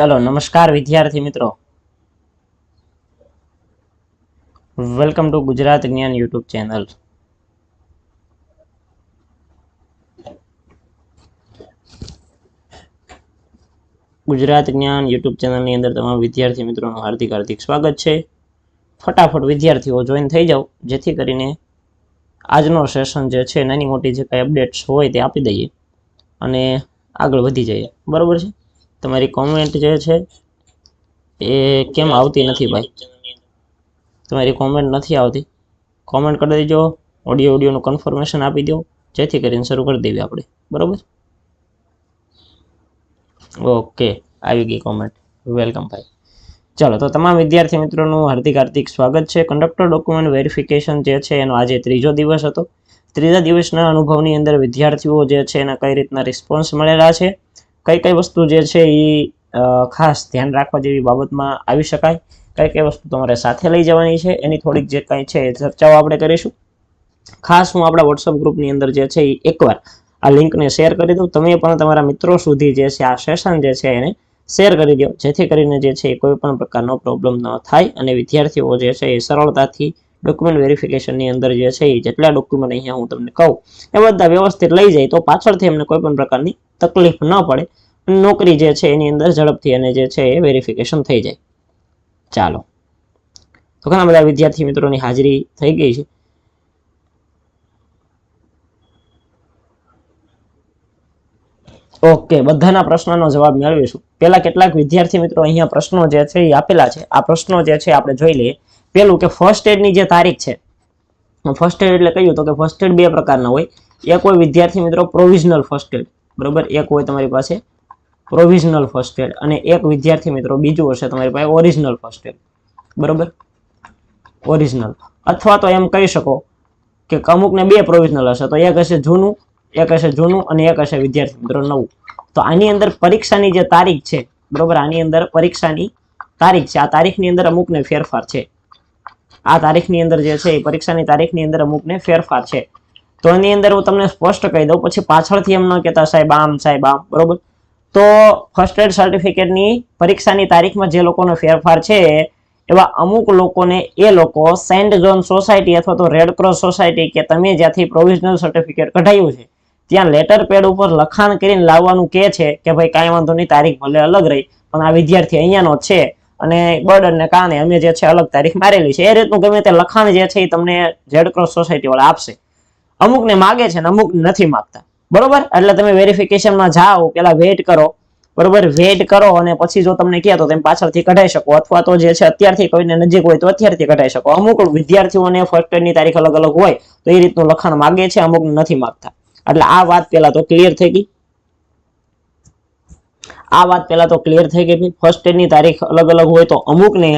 ચલો, નમસ્કાર વિદ્યાર્થી મિત્રો. વેલકમ ટુ ગુજરાત જ્ઞાન યુટ્યુબ ચેનલ. ગુજરાત જ્ઞાન યુટ્યુબ ચેનલની અંદર તમામ વિદ્યાર્થી મિત્રોનું હાર્દિક હાર્દિક સ્વાગત છે. ફટાફટ વિદ્યાર્થીઓ જોઈન થઈ જાઓ, જેથી કરીને આજનો સેશન જે છે, નાની મોટી જે કાંઈ અપડેટ્સ હોય તે આપી દઈએ અને આગળ વધી જઈએ. બરોબર છે? તમારી કોમેન્ટ જે છે એ કેમ આવતી નથી ભાઈ? તમારી કોમેન્ટ નથી આવતી? કોમેન્ટ કરી દેજો ઓડિયો ઓડિયોનું કન્ફર્મેશન આપી દો, જેથી કરીને શરૂ કરી દેવી આપણે. બરોબર? ઓકે આવી ગઈ કોમેન્ટ વેલકમ ભાઈ. ચાલો, તો તમામ વિદ્યાર્થી મિત્રોનું હાર્દિક હાર્દિક સ્વાગત છે. કંડક્ટર ડોક્યુમેન્ટ વેરિફિકેશન જે છે, એનો આજે ત્રીજો દિવસ હતો. ત્રીજા દિવસના અનુભવની અંદર વિદ્યાર્થીઓ જે છે, એના કઈ રીતના રિસ્પોન્સ મળેલા છે? કઈ કઈ વસ્તુ જે છે એ ખાસ ધ્યાન રાખવા જેવી બાબતમાં આવી શકાય? કઈ કઈ વસ્તુ તમારે સાથે લઈ જવાની છે? એની થોડીક જે કંઈ છે ચર્ચાઓ આપણે કરીશું. ખાસ હું આપણા વોટ્સઅપ ગ્રુપની અંદર જે છે એ એકવાર આ લિંકને શેર કરી દઉં. તમે પણ તમારા મિત્રો સુધી જે છે આ સેશન જે છે એને શેર કરી દો. જેથી કરીને જે છે એ કોઈ પણ પ્રકારનો પ્રોબ્લેમ ન થાય અને વિદ્યાર્થીઓ જે છે એ સરળતાથી ડોક્યુમેન્ટ વેરિફિકેશનની અંદર જે છે એ જેટલા ડોક્યુમેન્ટ અહીંયા હું તમને કહું, એ બધા વ્યવસ્થિત લઈ જાય તો પાછળથી એમને કોઈ પણ પ્રકારની તકલીફ ન પડે નોકરી જે છે એની અંદર ઝડપથી અને જે છે એ વેરિફિકેશન થઈ જાય. ચાલો. તો ઘણા બધા વિદ્યાર્થી મિત્રોની હાજરી થઈ ગઈ છે. ઓકે, બધાના પ્રશ્નનો જવાબ મેળવીશું. પહેલા કેટલાક વિદ્યાર્થી મિત્રો અહીંયા પ્રશ્નો જે છે એ આપેલા છે. આ પ્રશ્નો જે છે આપણે જોઈ લઈએ. પેલું કે ફર્સ્ટ એડની જે તારીખ છે. ફર્સ્ટ એડ એટલે કહ્યું તો કે ફર્સ્ટ એડ બે પ્રકારના હોય. એક હોય વિદ્યાર્થી મિત્રો પ્રોવિઝનલ ફર્સ્ટ એડ બરોબર? એક હોય તમારી પાસે પ્રોવિઝનલ ફર્સ્ટ એડ અને એક વિદ્યાર્થી મિત્રો બીજું હશે તમારી પાસે ઓરિજિનલ ફર્સ્ટ એડ બરોબર? ઓરિજિનલ અથવા તો એમ કહી શકો કે અમુકને બે પ્રોવિઝનલ હશે. તો એક હશે જૂનું એક હશે જૂનું અને એક હશે વિદ્યાર્થી મિત્રો નવું. તો આની અંદર પરીક્ષાની જે તારીખ છે, બરોબર? આની અંદર પરીક્ષાની તારીખ છે. આ તારીખની અંદર અમુકને ફેરફાર છે. આ તારીખની અંદર જે છે, એ પરીક્ષાની તારીખની અંદર અમુકને ફેરફાર છે. તો એની અંદર હું તમને સ્પષ્ટ કહી દઉં, પછી પાછળથી એમ ન કહેતા, સાહેબ, આમ સાહેબ, આમ બરોબર? તો ફર્સ્ટ એડ સર્ટિફિકેટની પરીક્ષાની તારીખમાં જે લોકોનો ફેરફાર છે, એવા અમુક લોકોને એ લોકો સેન્ટ જોન સોસાયટી અથવા તો રેડ ક્રોસ સોસાયટી કે તમે જ્યાંથી પ્રોવિઝનલ સર્ટિફિકેટ કઢાયું છે ત્યાં લેટર પેડ ઉપર લખાણ કરીને લાવવાનું કે છે કે ભાઈ કાંઈ વાંધો નહીં, તારીખ ભલે અલગ રહી, પણ આ વિદ્યાર્થી અહીંયાનો છે અને બર્ડનને કારણે અમે જે છે અલગ તારીખ મારેલી છે. એ રીતનું ગમે તે લખાણ જે છે એ તમને ઝેડ ક્રોસ સોસાયટી વાળા આપશે. અમુકને માગે છે ને અમુક નથી માગતા. બરોબર? એટલે તમે વેરિફિકેશનમાં જાઓ, પેલા વેઇટ કરો. બરોબર? વેઇટ કરો અને પછી જો તમને કહે તો તમે પાછળથી કઢાઈ શકો. અથવા તો જે છે અત્યારથી કોઈને નજીક હોય તો અત્યારથી કઢાઈ શકો. અમુક વિદ્યાર્થીઓને ફર્સ્ટ એડની તારીખ અલગ અલગ હોય તો એ રીતનું લખાણ માગે છે, અમુક નથી માગતા. એટલે આ વાત પેલા તો ક્લિયર થઈ ગઈ. આ વાત પેલા તો ક્લિયર થઈ ગઈ ફર્સ્ટ એડની તારીખ અલગ અલગ હોય તો અમુકને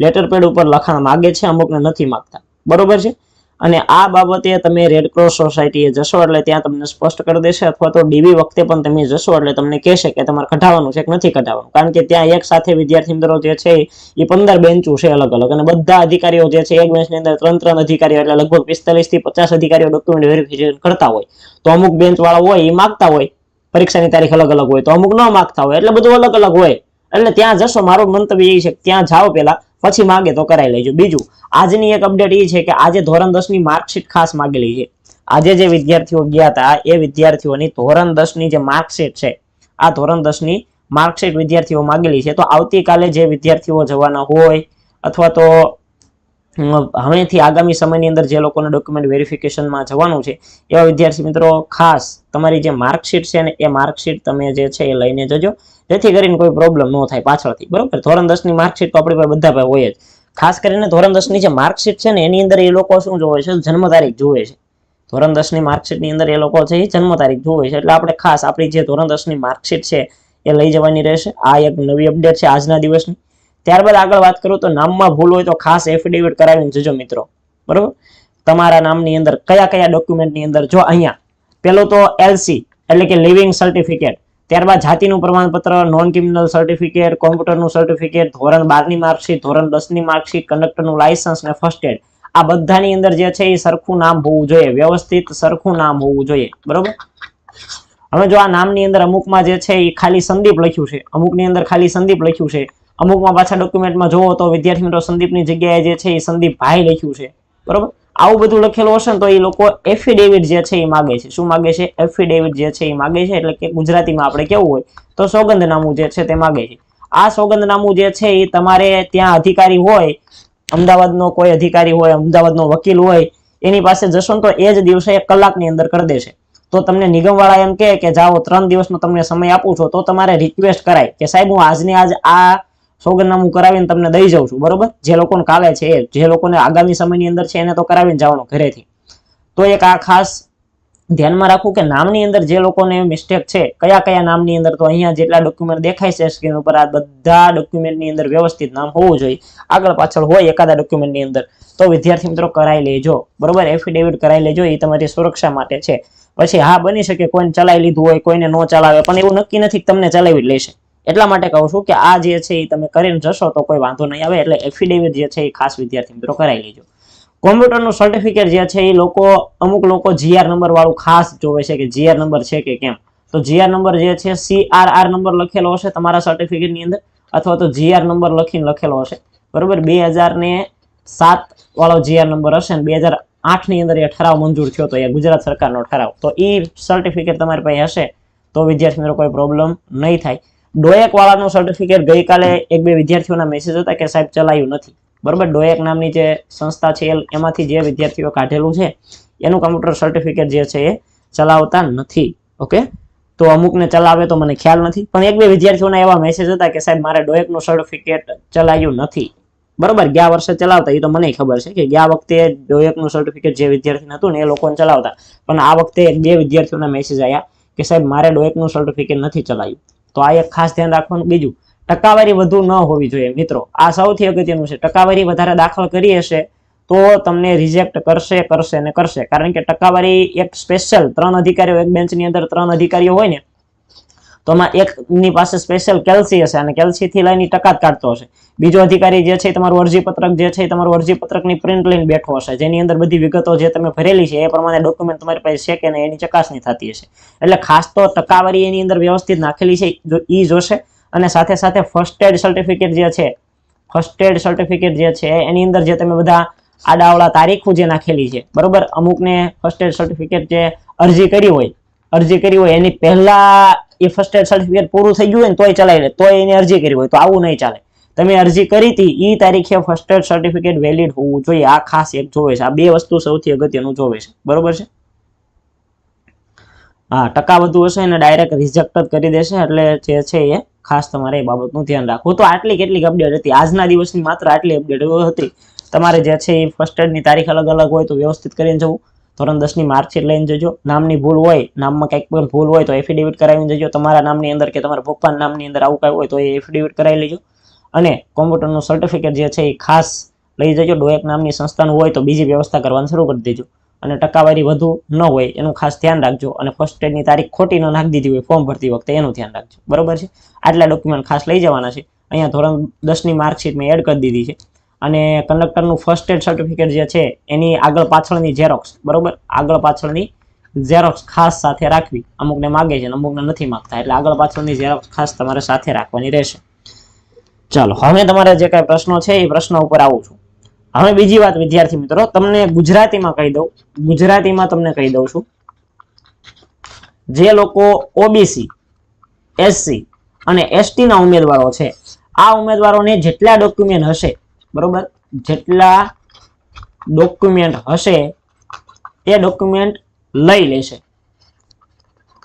લેટર પેડ ઉપર લખાણ માગે છે, અમુકને નથી માગતા. બરોબર છે? અને આ બાબતે તમે રેડ ક્રોસ સોસાયટીએ જશો એટલે ત્યાં તમને સ્પષ્ટ કરી દેશે અથવા તો ડીબી વખતે પણ તમે જશો એટલે તમને કહેશે કે તમારે કઢાવવાનું છે કે નથી કઢાવવાનું. કારણ કે ત્યાં એક સાથે વિદ્યાર્થી મિત્રો જે છે એ પંદર બેન્ચો છે અલગ અલગ. અને બધા અધિકારીઓ જે છે એક બેન્ચની અંદર ત્રણ ત્રણ અધિકારીઓ એટલે લગભગ પિસ્તાલીસથી પચાસ અધિકારીઓ ડોક્યુમેન્ટ વેરિફિકેશન કરતા હોય. તો અમુક બેન્ચ વાળા હોય એ માગતા હોય. પરીક્ષાની તારીખ અલગ અલગ હોય તો અમુક ન માગતા હોય એટલે બધું અલગ અલગ હોય. એટલે ત્યાં જશો, મારું મંતવ્ય એ છે ત્યાં જાઓ પેલા પછી માગે તો કરાવી લેજો. બીજું, આજની એક અપડેટ એ છે કે આજે ધોરણ દસની માર્કશીટ ખાસ માગેલી છે. આજે જે વિદ્યાર્થીઓ ગયા હતા એ વિદ્યાર્થીઓની ધોરણ દસની જે માર્કશીટ છે, આ ધોરણ દસની માર્કશીટ વિદ્યાર્થીઓ માગેલી છે. તો આવતીકાલે જે વિદ્યાર્થીઓ જવાના હોય, અથવા તો હવેથી આગામી સમયની અંદર જે લોકોને ડોક્યુમેન્ટ વેરિફિકેશનમાં જવાનું છે, એવા વિદ્યાર્થી મિત્રો, ખાસ તમારી જે માર્કશીટ છે ને, એ માર્કશીટ તમે જે છે એ લઈને જજો. જેથી કરીને કોઈ પ્રોબ્લેમ ન થાય પાછળથી. બરોબર? ધોરણ દસની માર્કશીટ તો આપણી બધા પાસે હોય જ. ખાસ કરીને ધોરણ દસની જે માર્કશીટ છે ને, એની અંદર એ લોકો શું જોવે છે? જન્મ તારીખ જોવે છે. ધોરણ માર્કશીટની અંદર એ લોકો છે એ જન્મ તારીખ જોવે છે. એટલે આપણે ખાસ આપણી જે ધોરણ દસની માર્કશીટ છે એ લઈ જવાની રહેશે. આ એક નવી અપડેટ છે આજના દિવસની. ત્યારબાદ આગળ વાત કરું તો નામમાં ભૂલ હોય તો ખાસ એફિડેવિટ કરાવીને જજો મિત્રો. બરોબર? તમારા નામની અંદર કયા કયા ડોક્યુમેન્ટની અંદર? જો અહીંયા, પેલો તો એલસી એટલે કે લિવિંગ સર્ટિફિકેટ ત્યારબાદ જાતિનું પ્રમાણપત્ર નોન ક્રિમિનલ સર્ટિફિકેટ કોમ્પ્યુટરનું સર્ટિફિકેટ ધોરણ બારની માર્કશીટ ધોરણ દસની માર્કશીટ કંડક્ટરનું લાયસન્સ ને ફર્સ્ટ એડ આ બધાની અંદર જે છે એ સરખું નામ હોવું જોઈએ, વ્યવસ્થિત સરખું નામ હોવું જોઈએ. બરોબર? હવે જો આ નામની અંદર અમુકમાં જે છે એ ખાલી સંદીપ લખ્યું છે, અમુકની અંદર ખાલી સંદીપ લખ્યું છે. અમુકમાં પાછા ડોક્યુમેન્ટમાં જોવો તો વિદ્યાર્થી મિત્રો સંદીપની જગ્યાએ જે છે એ સંદીપ ભાઈ લખ્યું છે. બરોબર? આવું બધું લખેલું હશે ને તો એ લોકો એફિડેવિટ જે છે એ માગે છે. શું માગે છે? એફિડેવિટ જે છે એ માગે છે. એટલે કે ગુજરાતીમાં આપણે કેવું હોય તો સોગંદનામું જે છે તે માગે છે. આ સોગંદનામું જે છે એ તમારે ત્યાં અધિકારી હોય, અમદાવાદનો કોઈ અધિકારી હોય, અમદાવાદનો વકીલ હોય, એની પાસે જશો ને તો એ જ દિવસે એક કલાકની અંદર કરી દેશે. તો તમને નિગમવાળા એમ કહે કે જાઓ, ત્રણ દિવસનો તમને સમય આપું છો, તો તમારે રિક્વેસ્ટ કરાય કે સાહેબ, હું આજને આજ આ સોગંદનામું કરાવીને તમને દઈ જાઉં છું, બરોબર? જે લોકોને કાલે છે જે લોકોને આગામી સમયની અંદર છે એને તો કરાવીને જવાનું ઘરેથી. તો એક આ ખાસ ધ્યાનમાં રાખવું કે નામની અંદર જે લોકોને મિસ્ટેક છે, કયા કયા નામની અંદર તો અહીંયા જેટલા ડોક્યુમેન્ટ દેખાય છે સ્ક્રીન ઉપર, આ બધા ડોક્યુમેન્ટની અંદર વ્યવસ્થિત નામ હોવું જોઈએ. આગળ પાછળ હોય એકાદા ડોક્યુમેન્ટની અંદર. તો વિદ્યાર્થી મિત્રો કરાવી લેજો, બરોબર? એફિડેવિટ કરાવી લેજો, એ તમારી સુરક્ષા માટે છે. પછી હા, બની શકે, કોઈને ચલાવી લીધું હોય, કોઈને ન ચલાવે, પણ એવું નક્કી નથી તમને ચલાવી લેશે. એટલા માટે કહું છું કે આ જે છે એ તમે કરીને જશો તો કોઈ વાંધો નહીં આવે, એટલે એફિડેવિટ જે છે એ ખાસ વિદ્યાર્થી મિત્રો કરાવી લેજો. કોમ્પ્યુટરનું સર્ટિફિકેટ જે છે એ લોકો, અમુક લોકો જીઆર નંબર વાળું ખાસ જોવે છે કે જીઆર નંબર છે કે કેમ? તો જીઆર નંબર જે છે સીઆરઆર નંબર લખેલો હશે તમારા સર્ટિફિકેટની અંદર, અથવા તો જીઆર નંબર લખીને લખેલો હશે. બરોબર? બે હજાર ને સાત વાળો જીઆર નંબર હશે ને બે હજાર આઠની અંદર એ ઠરાવ મંજૂર થયો તો એ ગુજરાત સરકારનો ઠરાવ. તો એ સર્ટિફિકેટ તમારી પાસે હશે તો વિદ્યાર્થી મિત્રો કોઈ પ્રોબ્લેમ નહીં થાય. ડોયક વાળાનું સર્ટિફિકેટ ગઈકાલે એક બે વિદ્યાર્થીઓના મેસેજ હતા કે સાહેબ ચલાયું નથી. બરોબર? ડોએક નામની જે સંસ્થા છે એમાંથી જે વિદ્યાર્થીઓ કાઢેલું છે, એનું કમ્પ્યુટર સર્ટિફિકેટ જે છે, એ ચલાવતા નથી. ઓકે? તો અમુકને ચલાવે તો મને ખ્યાલ નથી. પણ એક બે વિદ્યાર્થીઓના એવા મેસેજ હતા કે સાહેબ, મારે ડોએકનું સર્ટિફિકેટ ચલાવ્યું નથી. બરોબર? ગયા વર્ષે ચલાવતા એ તો મને ખબર છે કે ગયા વખતે ડોએકનું સર્ટિફિકેટ જે વિદ્યાર્થી હતું ને, એ લોકોને ચલાવતા. પણ આ વખતે એક બે વિદ્યાર્થીઓના મેસેજ આવ્યા કે સાહેબ, મારે ડોએકનું સર્ટિફિકેટ નથી ચલાવ્યું તો આ એક ખાસ ધ્યાન રાખવાનું. બીજું, ટકાવારી વધુ ન હોવી જોઈએ. મિત્રો, આ સૌથી અગત્યનું છે. ટકાવારી વધારે દાખલ કરી હશે તો તમને રિજેક્ટ કરશે કરશે ને કરશે. કારણ કે ટકાવારી એક સ્પેશિયલ ત્રણ અધિકારીઓ, એક બેન્ચની અંદર ત્રણ અધિકારીઓ હોય ને તો આમાં એકની પાસે સ્પેશિયલ કેલ્સી હશે અને કેલ્સીથી લઈને ટકાત ટકા કાઢતો હશે. બીજો અધિકારી જે છે એ તમારું અરજીપત્રક જે છે તમારું અરજીપત્રકની પ્રિન્ટ લઈને બેઠો હશે. જેની અંદર બધી વિગતો જે તમે ભરેલી છે એ પ્રમાણે ડોક્યુમેન્ટ તમારી પાસે છે કે નહીં એની ચકાસણી થતી હશે. એટલે ખાસ તો ટકાવારી એની અંદર વ્યવસ્થિત નાખેલી છે ઈ જોશે. અને સાથે સાથે ફર્સ્ટ એડ સર્ટિફિકેટ જે છે ફર્સ્ટ એડ સર્ટિફિકેટ જે છે, એની અંદર જે તમે બધા આડાવડા તારીખો જે નાખેલી છે, બરોબર? અમુકને ફર્સ્ટ એડ સર્ટિફિકેટ જે અરજી કરી હોય, અરજી કરી હોય, એની પહેલા એ ફર્સ્ટ એડ સર્ટિફિકેટ પૂરું થઈ ગયું હોય ને તોય ચલાવી લે, તોય એને અરજી કરી હોય, તો આવું નહીં ચાલે. તમે અરજી કરી હતી એ તારીખે ફર્સ્ટ એડ સર્ટિફિકેટ વેલિડ હોવું જોઈએ. આ ખાસ એક જોવે છે. આ બે વસ્તુ સૌથી અગત્યનું જોવે છે. બરોબર છે? હા, ટકા વધુ હશે એને ડાયરેક્ટ રિજેક્ટ જ કરી દેશે, એટલે જે છે એ ખાસ તમારે એ બાબતનું ધ્યાન રાખવું. તો આટલી કેટલીક અપડેટ હતી. આજના દિવસની માત્ર આટલી અપડેટ હતી. તમારે જે છે એ ફર્સ્ટ એડની તારીખ અલગ અલગ હોય તો વ્યવસ્થિત કરીને જવું. ધોરણ દસની માર્કશીટ લઈને જજો. નામની ભૂલ હોય, નામમાં કંઈક પણ ભૂલ હોય તો એફિડેવિટ કરાવીને જજો. તમારા નામની અંદર કે તમારા પપ્પાના નામની અંદર આવું કાંઈ હોય તો એ એફિડેવિટ કરાવી લેજો. અને કોમ્પ્યુટરનું સર્ટિફિકેટ જે છે એ ખાસ લઈ જજો. ડોએક નામની સંસ્થાનું હોય તો બીજી વ્યવસ્થા કરવાનું શરૂ કરી દેજો. અને ટકાવારી વધુ ન હોય એનું ખાસ ધ્યાન રાખજો. અને ફર્સ્ટ એડની તારીખ ખોટી ન નાખી દીધી હોય ફોર્મ ભરતી વખતે એનું ધ્યાન રાખજો. બરોબર છે? આટલા ડોક્યુમેન્ટ ખાસ લઈ જવાના છે. અહીંયા ધોરણ દસની માર્કશીટ મેં એડ કરી દીધી છે. અને કંડક્ટરનું ફર્સ્ટ એડ સર્ટિફિકેટ જે છે, એની આગળ પાછળની ઝેરોક્સ બરોબર? આગળ પાછળની ઝેરોક્સ ખાસ સાથે રાખવી. અમુકને માગે છે અમુકને નથી માગતા. એટલે આગળ પાછળની ઝેરોક્સ ખાસ તમારે સાથે રાખવાની રહેશે. ચાલો, હવે તમારે જે કાંઈ પ્રશ્નો છે, એ પ્રશ્ન ઉપર આવું છું. હવે બીજી વાત, વિદ્યાર્થી મિત્રો, તમને ગુજરાતીમાં કહી દઉં. ગુજરાતીમાં તમને કહી દઉં છું. જે લોકો ઓબીસી એસસી અને એસટીના ઉમેદવારો છે, આ ઉમેદવારોને જેટલા ડોક્યુમેન્ટ હશે બરોબર? જેટલા ડોક્યુમેન્ટ હશે, એ ડોક્યુમેન્ટ લઈ લેશે.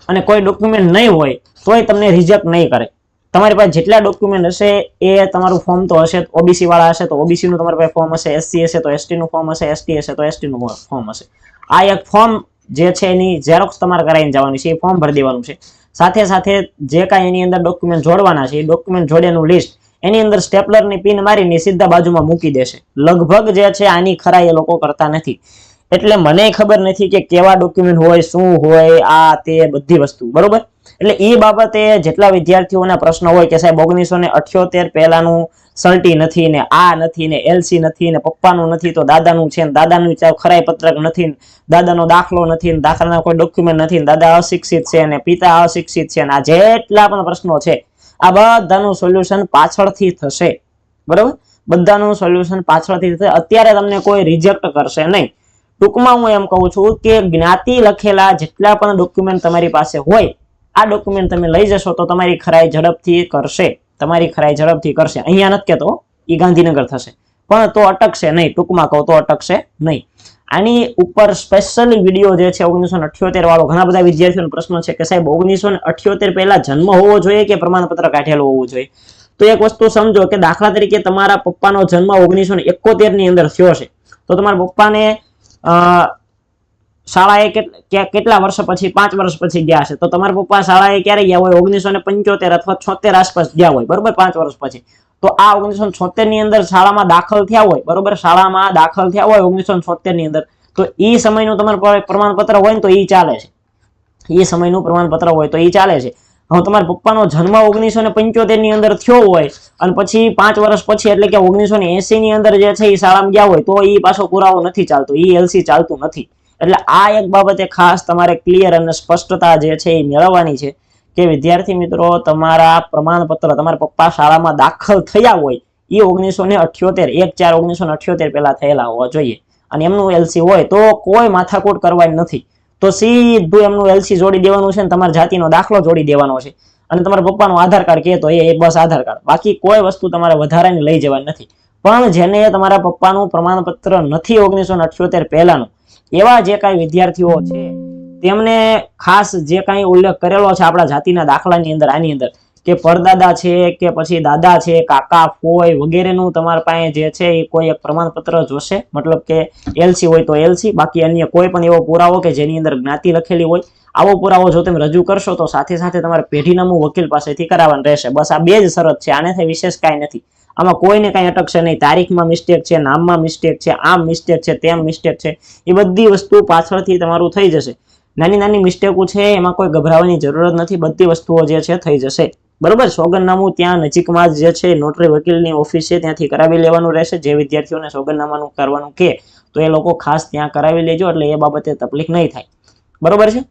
અને કોઈ ડોક્યુમેન્ટ નહીં હોય, તોય તમને રિજેક્ટ નહીં કરે. તમારી પાસે જેટલા ડોક્યુમેન્ટ હશે, એ તમારું ફોર્મ તો હશે ઓબીસી વાળા હશે તો ઓબીસીનું તમારી પાસે ફોર્મ હશે એસસી હશે તો એસટીનું ફોર્મ હશે એસટી હશે તો એસટીનું ફોર્મ હશે. આ એક ફોર્મ જે છે એની ઝેરોક્સ તમારે કરાવીને જવાની છે, એ ફોર્મ ભરી દેવાનું છે. સાથે સાથે જે કાંઈ એની અંદર ડોક્યુમેન્ટ જોડવાના છે, એ ડોક્યુમેન્ટ જોડેનું લિસ્ટ એની અંદર સ્ટેપલરની પિન મારીને સીધા બાજુમાં મૂકી દેશે. લગભગ જે છે આની ખરાઈ એ લોકો કરતા નથી. એટલે મને ખબર નથી કે કેવા ડોક્યુમેન્ટ હોય, શું હોય, આ, તે બધી વસ્તુ. બરોબર? એટલે એ બાબતે જેટલા વિદ્યાર્થીઓના પ્રશ્ન હોય કે સાહેબ ઓગણીસો ને અઠ્યોતેર પહેલાનું સર્ટી નથી ને આ નથી ને એલસી નથી ને પપ્પાનું નથી તો દાદાનું છે ને દાદાનું ખરાઈ પત્રક નથી ને દાદાનો દાખલો નથી ને દાખલાના કોઈ ડોક્યુમેન્ટ નથી ને દાદા અશિક્ષિત છે ને પિતા અશિક્ષિત છે ને આ જેટલા પણ પ્રશ્નો છે આ બધાનું સોલ્યુશન પાછળથી થશે. બરોબર? બધાનું સોલ્યુશન પાછળથી થશે. અત્યારે તમને કોઈ રિજેક્ટ કરશે નહીં. ટૂંકમાં હું એમ કહું છું કે જ્ઞાતિ લખેલા જેટલા પણ ડોક્યુમેન્ટ તમારી પાસે હોય, આ ડોક્યુમેન્ટ તમે લઈ જશો તો તમારી ખરાઈ ઝડપથી કરશે. તમારી ખરાઈ ઝડપથી કરશે. અહીંયા નથી કહેતો એ ગાંધીનગર થશે. પણ તો અટકશે નહીં. ટૂંકમાં કહું તો અટકશે નહીં. આની ઉપર સ્પેશિયલી વીડિયો જે છે, ઓગણીસો અઠ્યોતેર વાળો, ઘણા બધા વિદ્યાર્થીઓનો પ્રશ્ન છે કે સાહેબ, ઓગણીસો અઠ્યોતેર પહેલા જન્મ હોવો જોઈએ કે પ્રમાણપત્ર કાઢેલું હોવું જોઈએ? તો એક વસ્તુ સમજો કે દાખલા તરીકે તમારા પપ્પાનો જન્મ ઓગણીસો એકોતેરની અંદર થયો છે. તો તમારા પપ્પાને શાળાએ કેટ- કેટલા વર્ષ પછી? પાંચ વર્ષ પછી ગયા છે. તો તમારા પપ્પા શાળાએ ક્યારે ગયા હોય? ઓગણીસો ને પંચોતેર અથવા છોતેર આસપાસ ગયા હોય. બરોબર? પાંચ વર્ષ પછી. તો આ ઓગણીસો છોતેરની અંદર શાળામાં દાખલ થયા હોય, બરોબર? શાળામાં દાખલ થયા હોય ઓગણીસો છોતેરની અંદર. તો એ સમયનું તમારે પ્રમાણપત્ર હોય ને તો એ ચાલે છે. એ સમયનું પ્રમાણપત્ર હોય તો એ ચાલે છે. હવે તમારા પપ્પાનો જન્મ ઓગણીસો ને પંચોતેરની અંદર થયો હોય અને પછી પાંચ વર્ષ પછી, એટલે કે ઓગણીસો ને એસી ની અંદર જે છે એ શાળામાં ગયા હોય, તો એ પાછો પુરાવો નથી ચાલતો. એ એલસી ચાલતું નથી. એટલે આ એક બાબતે ખાસ તમારે ક્લિયર અને સ્પષ્ટતા જે છે એ મેળવવાની છે. કે વિદ્યાર્થી મિત્રો, તમારા પ્રમાણપત્ર તમારા પપ્પા શાળામાં દાખલ થયા હોય એ ઓગણીસો ને અઠ્યોતેર, એક ચાર ઓગણીસો ને અઠ્યોતેર પહેલા થયેલા હોવા જોઈએ. અને એમનું એલસી હોય તો કોઈ માથાકૂટ કરવાની નથી. તો સીધું એમનું એલસી જોડી દેવાનું છે તમારા જાતિનો દાખલો જોડી દેવાનો છે. અને તમારા પપ્પાનું આધાર કાર્ડ કહે તો એ બસ આધાર કાર્ડ. બાકી કોઈ વસ્તુ તમારે વધારાની લઈ જવાની નથી. પણ જેને તમારા પપ્પાનું પ્રમાણપત્ર નથી ઓગણીસો ને અઠ્યોતેર પહેલાનું, એવા જે કાંઈ વિદ્યાર્થીઓ છે તેમને ખાસ જે કાંઈ ઉલ્લેખ કરેલો છે આપણા જાતિના દાખલાની અંદર, આની અંદર, કે પરદાદા છે, કે પછી દાદા છે, કાકા ફોય વગેરેનું તમારા પાસે જે છે એ કોઈ એક પ્રમાણપત્ર જોશે? મતલબ કે એલસી હોય તો એલસી બાકી અન્ય કોઈ પણ એવો પુરાવો કે જેની અંદર જ્ઞાતિ લખેલી હોય, આવો પુરાવો જો તમે રજૂ કરશો તો સાથે સાથે તમારે પેઢીનામું વકીલ પાસેથી કરાવવાનું રહેશે. બસ આ બે જ શરત છે, આનાથી વિશેષ કાંઈ નથી. આમાં કોઈને કાંઈ અટકશે નહીં. તારીખમાં મિસ્ટેક છે, નામમાં મિસ્ટેક છે, આમ મિસ્ટેક છે, તેમ મિસ્ટેક છે. એ બધી વસ્તુ પાછળથી તમારું થઈ જશે. નાની નાની મિસ્ટેકો છે, એમાં કોઈ ગભરાવાની જરૂરત નથી. બધી વસ્તુઓ જે છે થઈ જશે. બરોબર? સોગંદનામું ત્યાં નજીકમાં જ છે નોટરી વકીલની ઓફિસ છે, ત્યાંથી કરાવી લેવાનું રહેશે. જે વિદ્યાર્થીઓને સોગંદનામાનું કરવાનું કે, તો એ લોકો ખાસ ત્યાં કરાવી લેજો, એટલે એ બાબતે તકલીફ નહીં થાય. બરોબર છે?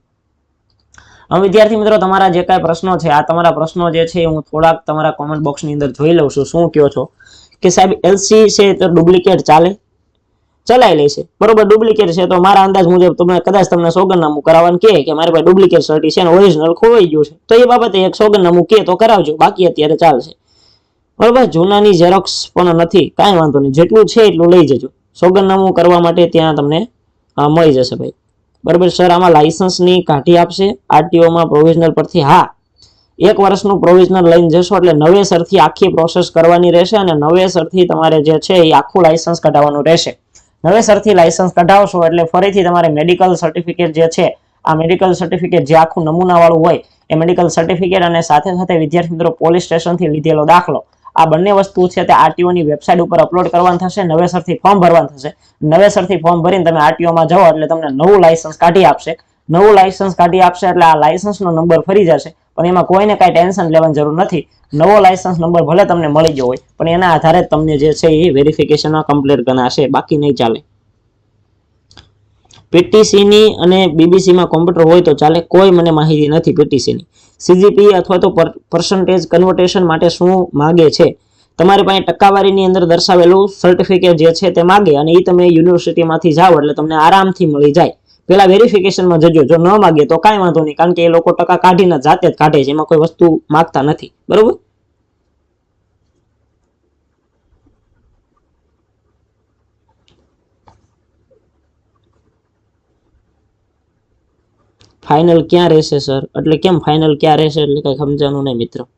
હવે વિદ્યાર્થી મિત્રો, તમારા જે કાંઈ પ્રશ્નો છે, આ તમારા પ્રશ્નો જે છે, હું થોડાક તમારા કોમેન્ટ બોક્સની અંદર જોઈ લઉં છું. શું કહો છો? કે સાહેબ એલસી છે તો ડુપ્લિકેટ ચાલે? ચલાવી લેશે બરોબર ડુપ્લિકેટ છે તો મારા અંદાજ મુજબ તમે કદાચ તમને સોગંદનામું કરાવવાનું કે કે મારી પાસે ડુપ્લિકેટ સર્ટી છે અને ઓરિજિનલ ખોવાઈ ગયું છે. તો એ બાબતે એક સોગંદનામું કે તો કરાવજો. બાકી અત્યારે ચાલશે. બરોબર, જૂનાની ઝેરોક્સ પણ નથી. કાંઈ વાંધો નહીં. જેટલું છે એટલું લઈ જજો. સોગંદનામું કરવા માટે ત્યાં તમને મળી જશે ભાઈ. બરોબર સર આમાં લાયસન્સની કાઢી આપશે. આરટીઓમાં પ્રોવિઝનલ પરથી હા. એક વર્ષનું પ્રોવિઝનલ લઈને જશો એટલે નવેસરથી આખી પ્રોસેસ કરવાની રહેશે અને નવેસરથી તમારે જે છે એ આખું લાયસન્સ કઢાવવાનું રહેશે. નવેસરથી લાયસન્સ કઢાવશો એટલે ફરીથી તમારે મેડિકલ સર્ટિફિકેટ જે છે, આ મેડિકલ સર્ટિફિકેટ જે આખું નમૂનાવાળું હોય, એ મેડિકલ સર્ટિફિકેટ અને સાથે સાથે વિદ્યાર્થી મિત્રો પોલીસ સ્ટેશનથી લીધેલો દાખલો. આ બંને વસ્તુ છે તે આરટીઓની વેબસાઇટ ઉપર અપલોડ કરવાનું થશે નવેસરથી ફોર્મ ભરવાનું થશે. નવેસરથી ફોર્મ ભરીને તમે આરટીઓમાં જાઓ એટલે તમને નવું લાયસન્સ કાઢી આપશે. નવું લાયસન્સ કાઢી આપશે એટલે આ લાયસન્સનો નંબર ફરી જશે. પણ એમાં કોઈને કાંઈ ટેન્શન લેવાની જરૂર નથી. નવો લાયસન્સ નંબર ભલે તમને મળી ગયો હોય, પણ એના આધારે તમને જે છે એ વેરિફિકેશનમાં કમ્પ્લીટ ગણાશે, બાકી નહીં ચાલે. પીટીસીની અને બીબીસીમાં કોમ્પ્યુટર હોય તો ચાલે, કોઈ મને માહિતી નથી પીટીસીની સીજીપી અથવા તો પર્સન્ટેજ કન્વર્ટેશન માટે શું માગે છે? તમારી પાસે ટકાવારીની અંદર દર્શાવેલું સર્ટિફિકેટ જે છે તે માગે અને એ તમે યુનિવર્સિટીમાંથી જાઓ એટલે તમને આરામથી મળી જાય. પેલા વેરિફિકેશનમાં જજો. જો ન માગે તો કાંઈ વાંધો નહીં. કારણ કે એ લોકો ટકા કાઢીને જાતે જ કાઢે છે. એમાં કોઈ વસ્તુ માગતા નથી. બરોબર? ફાઇનલ ક્યાં રહેશે સર એટલે કેમ ફાઇનલ ક્યાં રહેશે? એટલે કઈ સમજાનું નહીં, મિત્રો.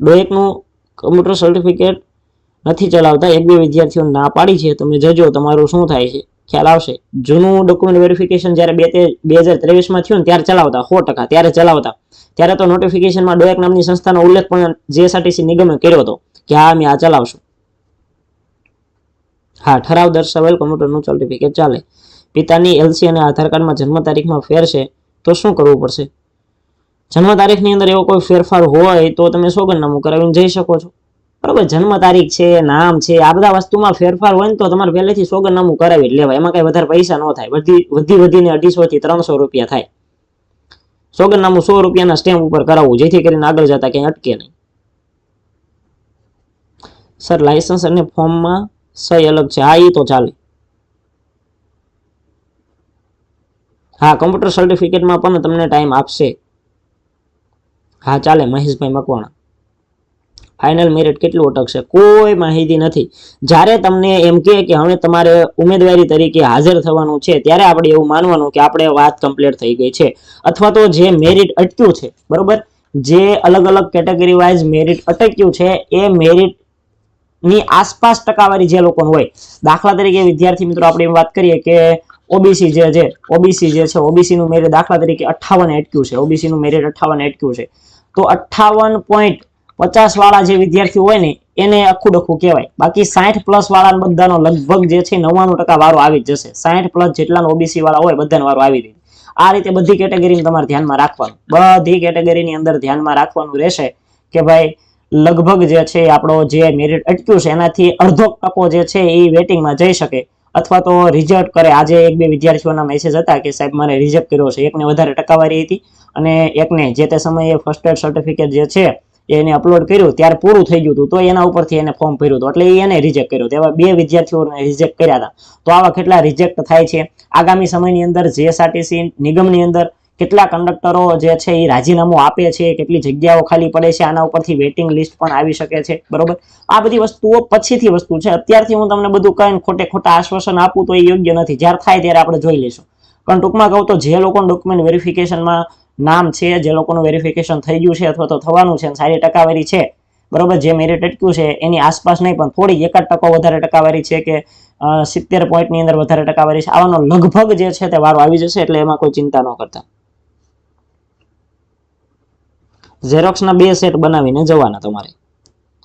ડોએકનું કમ્પ્યુટર સર્ટિફિકેટ નથી ચલાવતા. એક બે વિદ્યાર્થીઓ ના પાડી છે. તમે જજો. તમારું શું થાય છે? ખ્યાલ આવશે. જૂનું ડોક્યુમેન્ટ વેરિફિકેશન જ્યારે બે બે હજાર ત્રેવીસમાં થયું ત્યારે ચલાવતા, સો ટકા ત્યારે ચલાવતા. ત્યારે તો નોટિફિકેશનમાં ડોએક નામની સંસ્થાનો ઉલ્લેખ પણ જીએસઆરટીસી નિગમે કર્યો હતો કે હા, અમે આ ચલાવશું. હા, ઠરાવ દર્શાવેલ કમ્પ્યુટરનું સર્ટિફિકેટ ચાલે. પિતાની એલસી અને આધાર કાર્ડમાં જન્મ તારીખમાં ફેર છે, તો શું કરવું પડશે? જન્મ તારીખની અંદર એવો કોઈ ફેરફાર હોય તો તમે સોગંદનામું કરાવીને જઈ શકો છો. બરોબર જન્મ તારીખ છે, નામ છે, આ બધા વસ્તુમાં ફેરફાર હોય ને તો તમારે પહેલેથી સોગંદનામું કરાવી લેવા એમાં કઈ વધારે પૈસા ન થાય. વધી વધી, વધીને અઢીસો થી ત્રણસો રૂપિયા થાય. સોગંદનામું સો રૂપિયાના સ્ટેમ્પ ઉપર કરાવવું, જેથી કરીને આગળ જતા ક્યાંય અટકે નહીં. સર લાયસન્સ અને ફોર્મમાં સહી અલગ છે. હા એ તો ચાલે. હા કમ્પ્યુટર સર્ટિફિકેટમાં પણ તમને ટાઈમ આપશે. હા, ચાલે, મહેશભાઈ મકવાણા. ફાઇનલ મેરિટ કેટલું અટકશે? કોઈ માહિતી નથી. જ્યારે તમને એમ કહે કે હવે તમારે ઉમેદવારી તરીકે હાજર થવાનું છે, ત્યારે આપણે એવું માનવાનું કે આપણે વાત કમ્પ્લીટ થઈ ગઈ છે. અથવા તો જે મેરિટ અટક્યું છે, બરોબર? જે અલગ અલગ કેટેગરી વાઇઝ મેરિટ અટક્યું છે, એ મેરિટની આસપાસ ટકાવારી જે લોકોનું હોય. દાખલા તરીકે વિદ્યાર્થી મિત્રો, આપણે એમ વાત કરીએ કે ઓબીસી જે છે ઓબીસી જે છે ઓબીસી નું મેરિટ દાખલા તરીકે અઠ્ઠાવન અટક્યું છે. ઓબીસી નું મેરિટ અઠાવન એટક્યું છે. તો અઠ્ઠાવન પોઈન્ટ પચાસ વાળા જે વિદ્યાર્થીઓ હોય ને, એને અખું ડખું કહેવાય. બાકી સાઠ પ્લસ વાળા બધાનો લગભગ જે છે નવ્વાણું ટકા વારો આવી જ જશે. સાઠ પ્લસ જેટલા ઓબીસી વાળા હોય, બધાનો વારો આવી જાય. આ રીતે બધી કેટેગરીને તમારે ધ્યાનમાં રાખવાનું. બધી કેટેગરીની અંદર ધ્યાનમાં રાખવાનું રહેશે કે ભાઈ, લગભગ જે છે આપણો જે મેરિટ અટક્યું છે, એનાથી અડધો ટકો જે છે એ વેટિંગમાં જઈ શકે. અથવા તો રિજેક્ટ કરે. આજે એક બે વિદ્યાર્થીઓના મેસેજ હતા કે સાહેબ, મારે રિજેક્ટ કર્યો છે. એકને વધારે ટકાવારી હતી અને એકને જે તે સમયે ફર્સ્ટ એડ સર્ટિફિકેટ જે છે એને અપલોડ કર્યું, ત્યારે પૂરું થઈ ગયું હતું, તો એના ઉપરથી એને ફોર્મ ભર્યું હતું. એટલે એને રિજેક્ટ કર્યું તેવા બે વિદ્યાર્થીઓને રિજેક્ટ કર્યા હતા. તો આવા કેટલા રિજેક્ટ થાય છે? આગામી સમયની અંદર જીએસઆરટીસી નિગમની અંદર કેટલા કંડક્ટરો જે છે એ રાજીનામું આપે છે, કેટલી જગ્યાઓ ખાલી પડે છે, આના ઉપરથી વેટિંગ લિસ્ટ પણ આવી શકે છે. બરોબર? આ બધી વસ્તુઓ પછીથી વસ્તુ છે. અત્યારથી હું તમને બધું કહીને ખોટે ખોટા આશ્વાસન આપું તો એ યોગ્ય નથી. જ્યારે થાય ત્યારે આપણે જોઈ લઈશું. પણ ટૂંકમાં કહું તો જે લોકો ડોક્યુમેન્ટ વેરિફિકેશનમાં નામ છે, જે લોકોનું વેરિફિકેશન થઈ ગયું છે અથવા તો થવાનું છે સારી ટકાવારી છે. બરોબર, જે મેરિટ અટક્યું છે, એની આસપાસ નહીં, પણ થોડી એકાદ ટકો વધારે ટકાવારી છે કે સિત્તેર પોઈન્ટની અંદર વધારે ટકાવારી છે. આવાનો લગભગ જે છે તે વારો આવી જશે એટલે એમાં કોઈ ચિંતા ન કરતા. ઝેરોક્સના બે સેટ બનાવીને જવાના તમારે.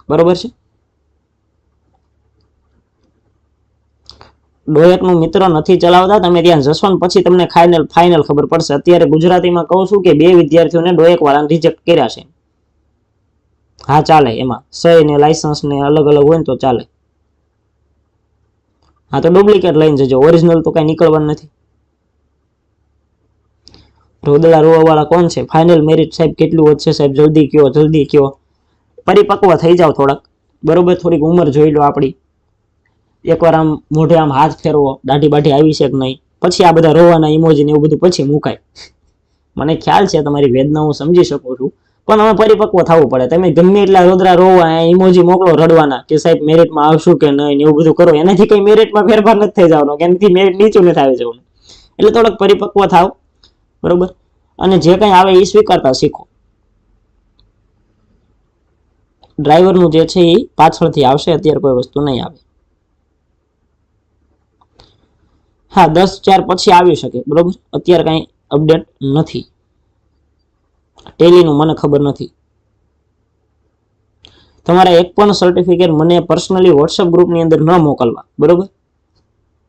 બરોબર છે? ડોયકનું મિત્ર નથી ચલાવતા, તમે ત્યાં જશો ને પછી તમને ફાઇનલ ફાઇનલ ખબર પડશે. અત્યારે ગુજરાતીમાં કહું છું કે બે વિદ્યાર્થીઓને ડોયક વાળા રિજેક્ટ કર્યા છે. હા, ચાલે એમાં. સહી ને લાયસન્સ ને અલગ અલગ હોય ને તો ચાલે. હા, તો ડુપ્લિકેટ લઈને જજો. ઓરિજિનલ તો કઈ નીકળવાનું નથી. રોદડા રોવા વાળા કોણ છે? ફાઇનલ મેરિટ સાહેબ કેટલું વધશે સાહેબ? જલ્દી કયો જલ્દી કયો. પરિપક્વ થઈ જાવ થોડાક. બરોબર, થોડીક ઉંમર જોઈ લો આપણી. એકવાર આમ મોઢે આમ હાથ ફેરવો દાઢી બાઢી આવી છે કે નહીં? પછી આ બધા રોવાના ઇમોજી ને એવું બધું પછી મુકાય. મને ખ્યાલ છે તમારી વેદના હું સમજી શકું છું. પણ હવે પરિપક્વ થવું પડે. તમે ગમે એટલા રોદરા રોવા ઇમોજી મોકલો રડવાના કે સાહેબ મેરિટમાં આવશું કે નહીં એવું બધું કરો. એનાથી કઈ મેરિટમાં ફેરફાર નથી થઈ જવાનો, કે એનાથી મેરિટ નીચું નથી આવી જવાનું. એટલે થોડોક પરિપક્વ થાવ. બરોબર? અને જે કંઈ આવે એ સ્વીકારતા શીખો. ડ્રાઈવરનું જે છે એ પાછળથી આવશે, અત્યારે કોઈ વસ્તુ નહીં આવે. હા, દસ, ચાર પછી આવી શકે, બરોબર? અત્યારે કાંઈ અપડેટ નથી. ટેલીનું મને ખબર નથી. તમારા એક પણ સર્ટિફિકેટ મને પર્સનલી વોટ્સઅપ ગ્રુપની અંદર ન મોકલવા, બરોબર?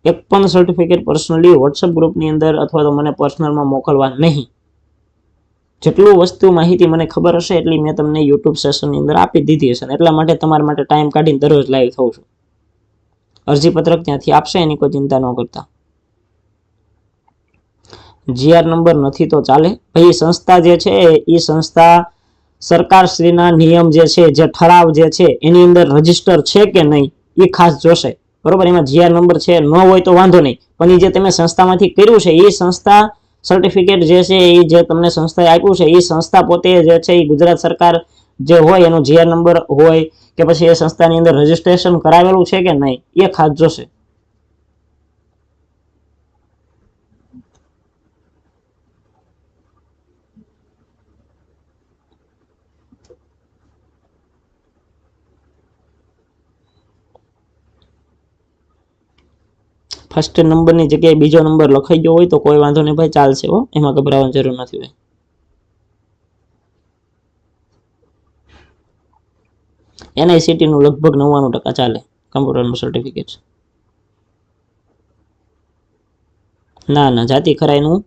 એક પણ સર્ટિફિકેટ પર્સનલી વોટ્સઅપ ગ્રુપની અંદર અથવા તો મને પર્સનલમાં મોકલવા નહીં. જેટલું વસ્તુ માહિતી મને ખબર હશે એટલી મેં તમને યુટ્યુબ સેશનની અંદર આપી દીધી હશે એટલા માટે તમારા માટે ટાઈમ કાઢીને દરરોજ લાઈવ થઉં છું. અરજીપત્રક ત્યાંથી આપશે, એની કોઈ ચિંતા ન કરતા. જીઆર નંબર નથી તો ચાલે. ભાઈ સંસ્થા જે છે, એ સંસ્થા સરકારશ્રીના નિયમ જે છે, જે ઠરાવ જે છે, એની અંદર રજિસ્ટર છે કે નહીં, એ ખાસ જોશે. બરોબર? એમાં જીઆર નંબર છે, ન હોય તો વાંધો નહીં. પણ એ જે તમે સંસ્થામાંથી કર્યું છે એ સંસ્થા સર્ટિફિકેટ જે છે એ જે તમને સંસ્થાએ આપ્યું છે એ સંસ્થા પોતે જે છે એ ગુજરાત સરકાર જે હોય એનો જીઆર નંબર હોય કે પછી એ સંસ્થાની અંદર રજીસ્ટ્રેશન કરાવેલું છે કે નહીં, એ ખાસ જોશે. ફર્સ્ટ નંબરની જગ્યાએ બીજો નંબર લખાઈ ગયો હોય તો કોઈ વાંધો નહીં ભાઈ, ચાલશે હો. એમાં ગભરાવાની જરૂર નથી ભાઈ. એનઆઈસીટીનું લગભગ નવ્વાણું ટકા ચાલે કમ્પ્યુટરનું સર્ટિફિકેટ ના ના, જાતિ ખરાઈનું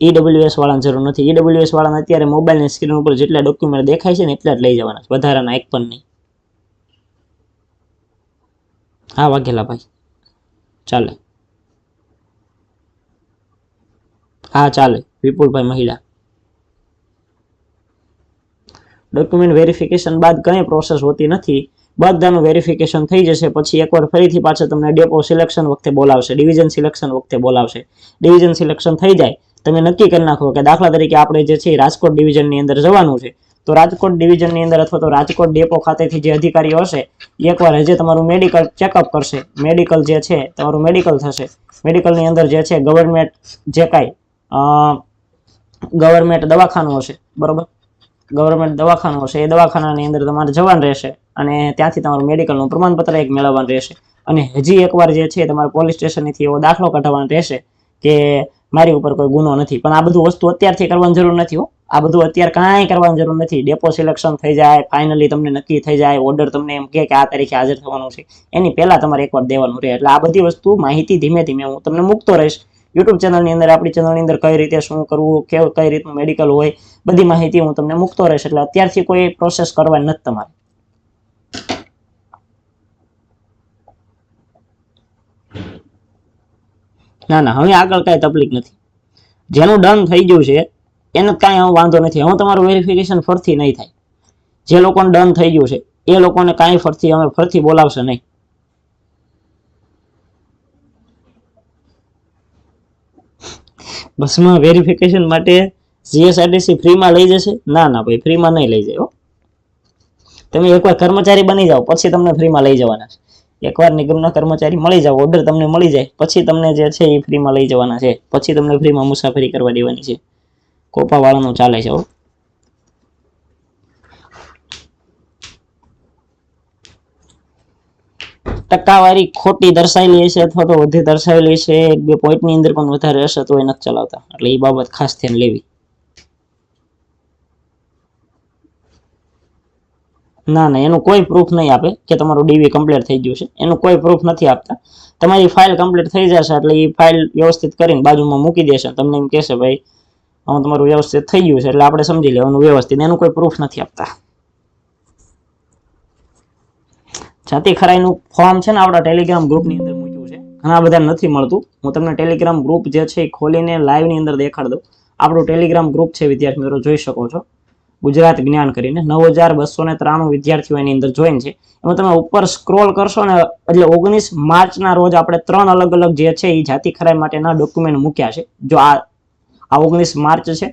ઈડબ્લ્યુએસ વાળાની જરૂર નથી. ઈડબ્લ્યુએસ વાળાને અત્યારે મોબાઈલની સ્ક્રીન ઉપર જેટલા ડોક્યુમેન્ટ દેખાય છે ને એટલા જ લઈ જવાના વધારાના એક પણ નહીં. હા, વાઘેલા ભાઈ. ચાલે. હા, ચાલે. વિપુલભાઈ મહિલા. ડોક્યુમેન્ટ વેરિફિકેશન બાદ કંઈ પ્રોસેસ હોતી નથી. બધાનું વેરિફિકેશન થઈ જશે, પછી એકવાર ફરીથી પાછા તમને ડેપો સિલેક્શન વખતે બોલાવશે ડિવિઝન સિલેક્શન વખતે બોલાવશે. ડિવિઝન સિલેક્શન થઈ જાય, તમે નક્કી કરી નાખો કે દાખલા તરીકે આપણે જે છે રાજકોટ ડિવિઝનની અંદર જવાનું છે. તો રાજકોટ ડિવિઝનની અંદર અથવા તો રાજકોટ ડેપો ખાતેથી જે અધિકારીઓ હશે એકવાર હજી તમારું મેડિકલ ચેકઅપ કરશે. મેડિકલ જે છે, તમારું મેડિકલ થશે. મેડિકલની અંદર જે છે ગવર્મેન્ટ જે કાંઈ ગવર્મેન્ટ દવાખાનું હશે, બરોબર? ગવર્મેન્ટ દવાખાનું હશે, એ દવાખાનાની અંદર તમારે જવાનું રહેશે અને ત્યાંથી તમારું મેડિકલનું પ્રમાણપત્ર એક મેળવવાનું રહેશે. અને હજી એકવાર જે છે તમારે પોલીસ સ્ટેશનથી એવો દાખલો કઢાવવાનો રહેશે કે મારી ઉપર કોઈ ગુનો નથી. પણ આ બધું વસ્તુ અત્યારથી કરવાની જરૂર નથી હો. આ બધું અત્યારે કાંઈ કરવાની જરૂર નથી. ડેપો સિલેક્શન થઈ જાય ફાઇનલી તમને નક્કી થઈ જાય ઓર્ડર તમને એમ કે આ તારીખે હાજર થવાનું છે. એની પહેલા તમારે એકવાર દેવાનું રહે. એટલે આ બધી વસ્તુ માહિતી ધીમે ધીમે હું તમને મૂકતો રહીશ. યુટ્યુબ ચેનલની અંદર, આપણી ચેનલની અંદર કઈ રીતે શું કરવું કેવું કઈ રીતનું મેડિકલ હોય, બધી માહિતી હું તમને મૂકતો રહીશ. એટલે અત્યારથી કોઈ પ્રોસેસ કરવાની નથી તમારે. ના ના, હવે આગળ કાંઈ તકલીફ નથી. જેનું ડન થઈ ગયું છે, એને કાંઈ હવે વાંધો નથી. હવે તમારું વેરિફિકેશન ફરથી નહીં થાય. જે લોકોને ડન થઈ ગયું છે, એ લોકોને કાંઈ ફરથી, અમે ફરથી બોલાવશે નહીં. બસમાં વેરિફિકેશન માટે જીએસઆરટીસી ફ્રીમાં લઈ જશે? ના ના ભાઈ ફ્રીમાં નહીં લઈ જાય તમે એકવાર કર્મચારી બની જાઓ, પછી તમને ફ્રીમાં લઈ જવાના છે. એકવાર નિગમના કર્મચારી મળી જાવ ઓર્ડર તમને મળી જાય, પછી તમને જે છે એ ફ્રીમાં લઈ જવાના છે. પછી તમને ફ્રીમાં મુસાફરી કરવા દેવાની છે. કોપાવાળાનું ચાલે છે, હો. ટકાવારી ખોટી દર્શાવેલી હશે અથવા તો વધુ દર્શાવેલી છે એક બે પોઈન્ટની અંદર પણ વધારે હશે તો એ નથી ચલાવતા. એટલે એ બાબત ખાસ ધ્યાન લેવી. ના ના, એનું કોઈ પ્રૂફ નહીં આપે કે તમારું ડીવી કમ્પ્લીટ થઈ ગયું છે. એનું કોઈ પ્રૂફ નથી આપતા. તમારી ફાઇલ કમ્પ્લીટ થઈ જશે એટલે એ ફાઇલ વ્યવસ્થિત કરીને બાજુમાં મૂકી દેશે. તમને એમ કહેશે, ભાઈ હું તમારું વ્યવસ્થિત થઈ ગયું છે, એટલે આપણે સમજી લેવાનું વ્યવસ્થિત. એનું કોઈ પ્રૂફ નથી આપતા. જાતિ ખરાઈનું ફોર્મ છે ને આપણા ટેલિગ્રામ ગ્રુપની અંદર મૂક્યું છે. ઘણા બધા નથી મળતું. હું તમને ટેલિગ્રામ ગ્રુપ જે છે એ ખોલીને લાઈવની અંદર દેખાડ દઉં. આપણું ટેલિગ્રામ ગ્રુપ છે, વિદ્યાર્થી મિત્રો, જોઈ શકો છો. ગુજરાત જ્ઞાન કરીને નવ હજાર બસો ને ત્રાણું વિદ્યાર્થીઓ એની અંદર જોઈન છે. એમાં તમે ઉપર સ્ક્રોલ કરશો ને, એટલે ઓગણીસ માર્ચના રોજ આપણે ત્રણ અલગ અલગ જે છે એ જાતિ ખરાઈ માટેના ડોક્યુમેન્ટ મૂક્યા છે. જો આ આ ઓગણીસ માર્ચ છે,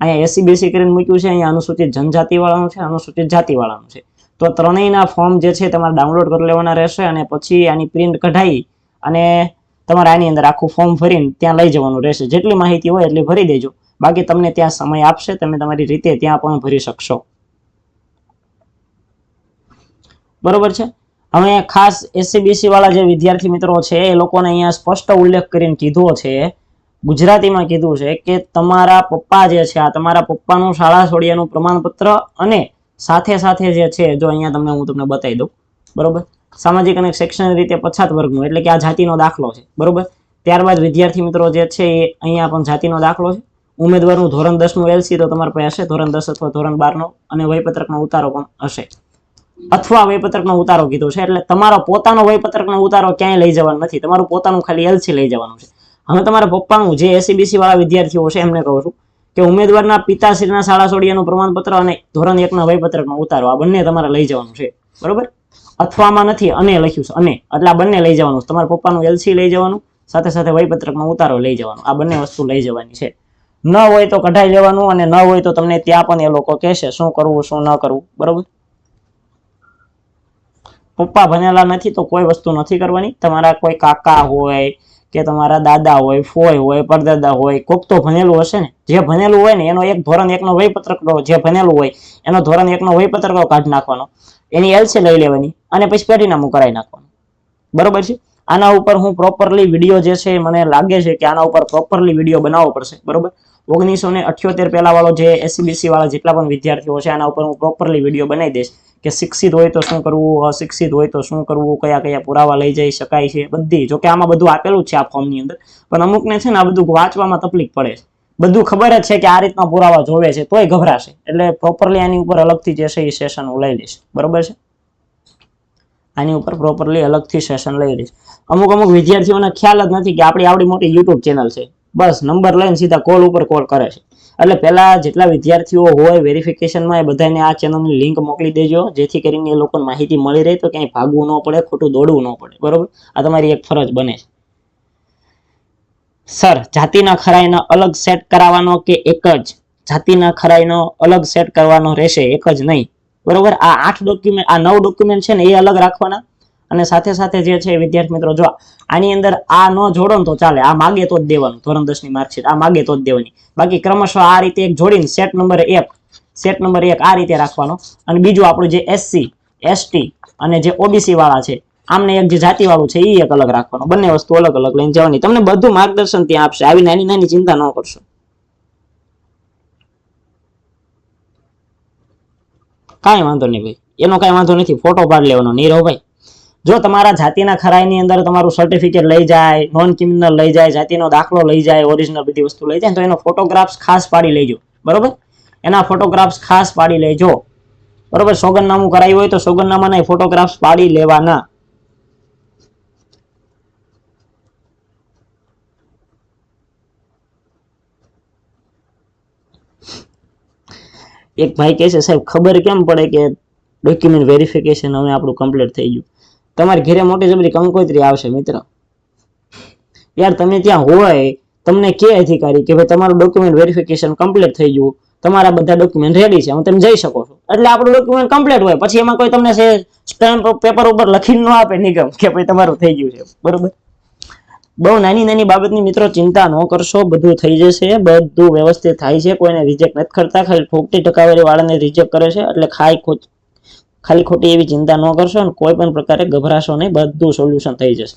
અહીંયા એસી બેસી કરીને મૂક્યું છે, અહીંયા અનુસૂચિત જનજાતિ વાળાનું છે, અનુસૂચિત જાતિ વાળાનું છે. તો ત્રણેયના ફોર્મ જે છે તમારે ડાઉનલોડ કરી લેવાના રહેશે અને પછી આની પ્રિન્ટ કઢાવી અને તમારે આની અંદર આખું ફોર્મ ભરીને ત્યાં લઈ જવાનું રહેશે. જેટલી માહિતી હોય એટલી ભરી દેજો. બાકી તમને ત્યાં સમય આપશે, તમે તમારી રીતે ત્યાં પણ ભરી શકશો. બરોબર છે? હવે ખાસ એસસીબીસી વાળા જે વિદ્યાર્થી મિત્રો છે, એ લોકોને અહીંયા સ્પષ્ટ ઉલ્લેખ કરીને કીધો છે, ગુજરાતીમાં કીધું છે કે તમારા પપ્પા જે છે, આ તમારા પપ્પાનું શાળા છોડ્યાનું પ્રમાણપત્ર અને સાથે સાથે જે છે, જો અહીંયા તમને હું તમને બતાવી દઉં, બરોબર? સામાજિક અને શૈક્ષણિક રીતે પછાત વર્ગનું, એટલે કે આ જાતિનો દાખલો છે, બરોબર? ત્યારબાદ વિદ્યાર્થી મિત્રો જે છે, એ અહીંયા પણ જાતિનો દાખલો છે. ઉમેદવારનું ધોરણ દસનું એલસી તો તમારી પાસે હશે, ધોરણ દસ અથવા ધોરણ બારનો, અને વયપત્રકનો ઉતારો પણ હશે. અથવા વયપત્રકનો ઉતારો કીધો છે, એટલે તમારો પોતાનો વયપત્રકનો ઉતારો ક્યાંય લઈ જવાનો નથી, તમારું પોતાનું ખાલી એલસી લઈ જવાનું છે. હવે તમારા પપ્પાનું જે એસીબીસી વાળા વિદ્યાર્થીઓ છે, એમને કહું છું કે ઉમેદવારના પિતાશ્રીના શાળા સોડિયાનું પ્રમાણપત્ર અને ધોરણ એકના વયપત્રકમાં ઉતારો. આ બંને તમારે લઈ જવાનું છે. બરોબર? અથવામાં નથી, અને લખ્યું છે. અને. એટલે આ બંને લઈ જવાનું તમારા પપ્પાનું એલસી લઈ જવાનું, સાથે સાથે વયપત્રકમાં ઉતારો લઈ જવાનો. આ બંને વસ્તુ લઈ જવાની છે. ન હોય તો કઢાઈ લેવાનું અને ન હોય તો તમને ત્યાં પણ એ લોકો કહેશે શું કરવું, શું ન કરવું. બરોબર? પપ્પા ભણેલા નથી તો કોઈ વસ્તુ નથી કરવાની. તમારા કોઈ કાકા હોય કે તમારા દાદા હોય, ફોય હોય, પરદાદા હોય, કોક તો ભણેલું હશે ને? જે ભણેલું હોય ને, એનો એક ધોરણ એકનો વયપત્રકનો જે ભણેલું હોય, એનો ધોરણ એકનો વયપત્રકો કાઢી નાખવાનો. એની એલસી લઈ લેવાની અને પછી પેટીનામું કરાવી નાખવાનું. બરોબર છે? આના ઉપર હું પ્રોપરલી વીડિયો જે છે મને લાગે છે કે આના ઉપર પ્રોપરલી વીડિયો બનાવવો પડશે. બરોબર? ઓગણીસો ને અઠ્યોતેર પહેલા વાળો જે એસસીબીસી વાળા જેટલા પણ વિદ્યાર્થીઓ છે, આના ઉપર હું પ્રોપરલી વીડિયો બનાવી દઈશ કે શિક્ષિત હોય તો શું કરવું, અશિક્ષિત હોય તો શું કરવું, કયા કયા પુરાવા લઈ જઈ શકાય છે, બધી, જો કે આમાં બધું આપેલું છે આ ફોર્મની અંદર, પણ અમુકને છે ને આ બધું વાંચવામાં તકલીફ પડે છે. બધું ખબર જ છે કે આ રીતના પુરાવા જોવે છે, તોય ગભરાશે. એટલે પ્રોપરલી આની ઉપર અલગથી જે છે એ સેશન હું લઈ લઈશ. બરોબર છે? આની ઉપર પ્રોપરલી અલગથી સેશન લઈ લઈશ. અમુક અમુક વિદ્યાર્થીઓને ખ્યાલ જ નથી કે આપણી આવડી મોટી યુટ્યુબ ચેનલ છે. બસ નંબર લઈને સીધા કોલ ઉપર કોલ કરે છે. એટલે પેલા જેટલા વિદ્યાર્થીઓ હોય વેરિફિકેશનમાં એ બધાને આ ચેનલની લિંક મોકલી દેજો, જેથી કરીને એ લોકોને માહિતી મળી રહે તો ક્યાંય ભાગવું ન પડે, ખોટું દોડવું ન પડે. બરોબર? આ તમારી એક ફરજ બને છે. સર જાતિના ખરાઈનો અલગ સેટ કરાવવાનો કે એક જ? જાતિના ખરાઈનો અલગ સેટ કરવાનો રહેશે, એક જ નહીં. બરોબર? આ આઠ ડોક્યુમેન્ટ આ નવ ડોક્યુમેન્ટ છે ને એ અલગ રાખવાના? અને સાથે સાથે જે છે વિદ્યાર્થી મિત્રો, જો આની અંદર આ ન જોડો તો ચાલે. આ માગે તો જ દેવાનું, ધોરણ દસની માર્કશીટ આ માગે તો જ દેવાની. બાકી ક્રમશઃ આ રીતે એક જોડીને સેટ નંબર એક સેટ નંબર એક આ રીતે રાખવાનો. અને બીજું આપણું જે એસસી એસટી અને જે ઓબીસી વાળા છે, આમને એક જે જાતિ વાળું છે એ એક અલગ રાખવાનો. બંને વસ્તુ અલગ અલગ લઈને જવાની. તમને બધું માર્ગદર્શન ત્યાં આપશે. આવી નાની નાની ચિંતા ન કરશો. કાંઈ વાંધો નહીં ભાઈ. એનો કાંઈ વાંધો નથી. ફોટો પાડી લેવાનો. નીરવ ભાઈ જો તમારા જાતિના ખરાઈની અંદર તમારું સર્ટિફિકેટ લઈ જાય નોન ક્રિમિનલ લઈ જાય, જાતિનો દાખલો લઈ જાય ઓરિજિનલ બધી વસ્તુ લઈ જાય, તો એનો ફોટોગ્રાફ્સ ખાસ પાડી લેજો. બરોબર? એના ફોટોગ્રાફ્સ ખાસ પાડી લેજો. બરોબર? સોગંદનામું કરાયું હોય તો સોગંદનામાના ફોટોગ્રાફ્સ પાડી લેવાના. એક ભાઈ કહે છે, સાહેબ, ખબર કેમ પડે કે ડોક્યુમેન્ટ વેરિફિકેશન હવે આપણું કમ્પ્લીટ થઈ ગયું? તમારી ઘેરે મોટી જબરી કંકોત્રી આવશે મિત્ર. યાર તમે ત્યાં હોય, તમને કે અધિકારી કે ભાઈ તમારું ડોક્યુમેન્ટ વેરિફિકેશન કમ્પ્લીટ થઈ ગયું, તમારા બધા ડોક્યુમેન્ટ રેડી છે, હું તમે જઈ શકો છો. એટલે આપણું ડોક્યુમેન્ટ કમ્પ્લીટ હોય, પછી એમાં કોઈ તમને સ્ટેમ્પ પેપર ઉપર લખીને ન આપે નિગમ કે ભાઈ તમારું થઈ ગયું છે, બરોબર? બહુ નાની નાની બાબતની મિત્રો ચિંતા ન કરશો, બધું થઈ જશે, બધું વ્યવસ્થિત થાય છે, કોઈને રિજેક્ટ નથી કરતા, ખાલી ઠોકતી ટકાવારી વાળાને રિજેક્ટ કરે છે, એટલે ખાઈ ખોટ ખાલી ખોટી એવી ચિંતા ન કરશો અને કોઈ પણ પ્રકારે ગભરાશો નહીં, બધું સોલ્યુશન થઈ જશે.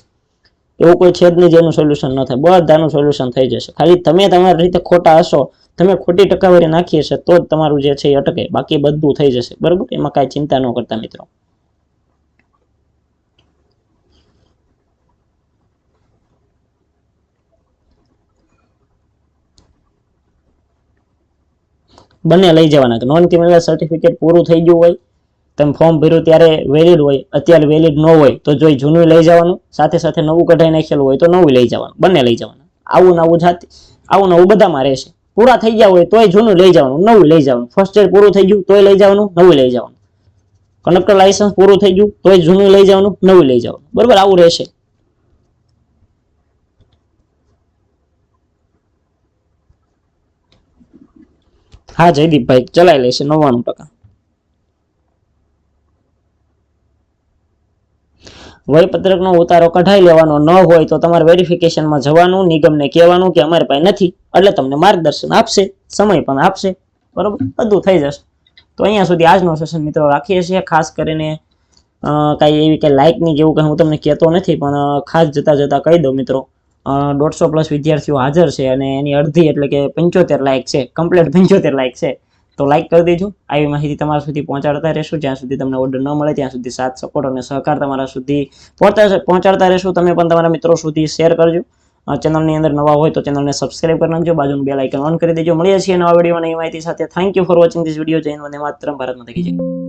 એવું કોઈ છેદ નહીં જેનું સોલ્યુશન ન થાય, બધાનું સોલ્યુશન થઈ જશે. ખાલી તમે તમારી રીતે ખોટા હશો, તમે ખોટી ટકાવારી નાખી હશે, તો જ તમારું જે છે એ અટકે, બાકી બધું થઈ જશે. બરોબર? એમાં કાંઈ ચિંતા ન કરતા મિત્રો. બંને લઈ જવાના. નોન ક્રિમિનલ સર્ટિફિકેટ પૂરું થઈ ગયું હોય તમે ફોર્મ ભર્યું ત્યારે વેલિડ હોય, અત્યારે વેલિડ ન હોય, તો જો જૂનું લઈ જવાનું, સાથે સાથે નવું કઢાઈ નાખેલું હોય તો નવું લઈ જવાનું, બંને લઈ જવાનું. આવું નવું જાતિ, આવું નવું બધામાં રહેશે. પૂરા થઈ ગયા હોય તોય જૂનું લઈ જવાનું, નવું લઈ જવાનું. ફર્સ્ટ એડ પૂરું થઈ ગયું તોય લઈ જવાનું, નવું લઈ જવાનું. કન્ડક્ટર લાયસન્સ પૂરું થઈ ગયું તોય જૂનું લઈ જવાનું, નવું લઈ જવાનું. બરોબર, આવું રહેશે. હા, જયદીપભાઈ, ચલાવી લેશે નવ્વાણું ટકા. વયપત્રકનો ઉતારો કઢાઈ લેવાનો ન હોય તો તમારે વેરિફિકેશનમાં જવાનું, નિગમને કહેવાનું કે અમારી પાસે નથી, એટલે તમને માર્ગદર્શન આપશે, સમય પણ આપશે. બરોબર? બધું થઈ જશે. તો અહીંયા સુધી આજનો સેશન મિત્રો રાખીએ છીએ. ખાસ કરીને કાંઈ એવી કંઈ લાઇકની જેવું કંઈ હું તમને કહેતો નથી, પણ ખાસ જતા જતા કહી દઉં મિત્રો. દોઢસો પ્લસ વિદ્યાર્થીઓ હાજર છે અને એની અડધી એટલે કે પંચોતેર લાયક છે. કમ્પ્લીટ પંચોતેર લાયક છે. તો લાઇક કરી દેજો. આવી માહિતી તમારા સુધી પહોંચાડતા રહેશું. જ્યાં સુધી તમને ઓર્ડર ન મળે, ત્યાં સુધી સાથ સપોર્ટ અને સહકાર તમારા સુધી પહોંચાડશે પહોંચાડતા રહેશું. તમે પણ તમારા મિત્રો સુધી શેર કરજો. ચેનલની અંદર નવા હોય તો ચેનલને સબસ્ક્રાઇબ કરી નાખજો. બાજુનું બેલ આઇકન ઓન કરી દેજો. મળીએ છીએ નવા વીડિયો નવી માહિતી સાથે. Thank you for watching this video Jain વંદે માત્ર ભારતમાં થઈ જય.